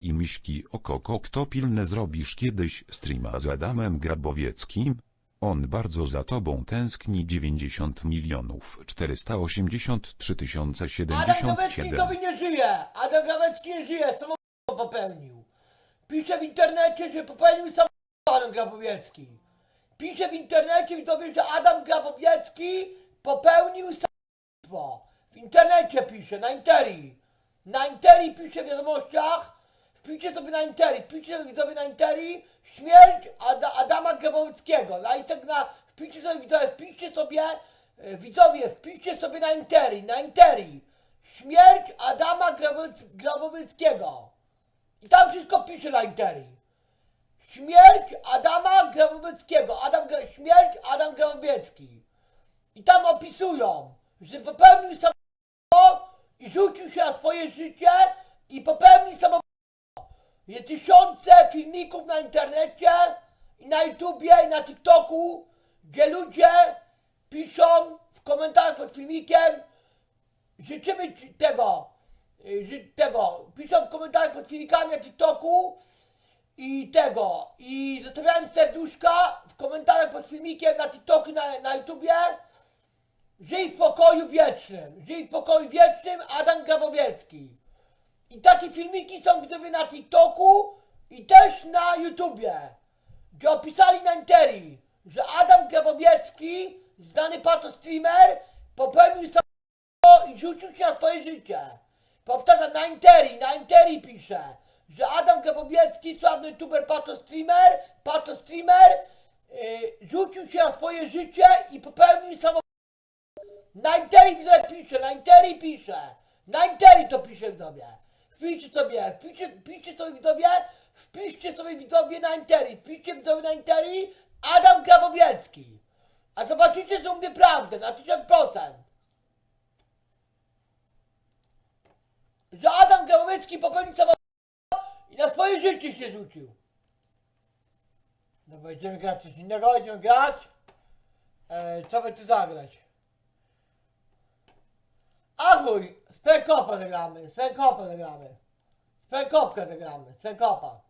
I miśki okoko kto pilne zrobisz kiedyś streama z Adamem Grabowieckim? On bardzo za tobą tęskni 90 milionów 483 tysiące Adam Grawecki 77. sobie nie żyje! Adam Grawecki nie żyje, samobójstwo popełnił. Pisze w internecie, że popełnił samobójstwo Adam Grabowiecki. Pisze w internecie widzowie, że Adam Grabowiecki popełnił samobójstwo. W internecie pisze, na Interi. Na Interi pisze w wiadomościach. Wpiszcie sobie na Interi, wpiszcie sobie na Interi śmierć Ada, Adama Grabowickiego. Na, Inter- na, wpiszcie sobie widzowie, wpiszcie sobie, e, widzowie, wpiszcie sobie na Interi, na Interi. Śmierć Adama Grabowic, Grabowickiego. I tam wszystko pisze na Interi. Śmierć Adama Grabowickiego. Adam, śmierć Adam Grabowiecki. I tam opisują, że popełnił samobójstwo i rzucił się na swoje życie i popełnił samobójstwo. Jest tysiące filmików na internecie na YouTubie i na TikToku, gdzie ludzie piszą w komentarzach pod filmikiem życzymy tego, y, tego, piszą w komentarzach pod filmikami na TikToku i tego, i zostawiałem serduszka w komentarzach pod filmikiem na TikToku na, na YouTubie, żyj w pokoju wiecznym, żyj w pokoju wiecznym Adam Grabowiecki. I takie filmiki są widzowie na TikToku i też na YouTubie, gdzie opisali na Interi, że Adam Grabowiecki, znany pato streamer, popełnił samobójstwo i rzucił się na swoje życie. Powtarzam, na Interi, na Interi pisze, że Adam Grabowiecki, sławny youtuber pato streamer, pato streamer, yy, rzucił się na swoje życie i popełnił samobójstwo. Na Interi widzowie pisze, na Interi pisze. Na Interi to pisze widzowie. Wpiszcie sobie, wpiszcie, wpiszcie sobie widzowie, wpiszcie sobie widzowie na Interi, wpiszcie widzowie na Interi Adam Grabowiecki. A zobaczycie, że mówię prawdę, na 1000%. Że Adam Grabowiecki popełnił samobójstwo i na swoje życie się rzucił. Dobra, idziemy grać coś innego, idziemy grać. E, co by tu zagrać? Spróbuj! Sven Kopa zagramy, Sven Kopa zagramy. Sven Kopka zagramy, Sven Kopa.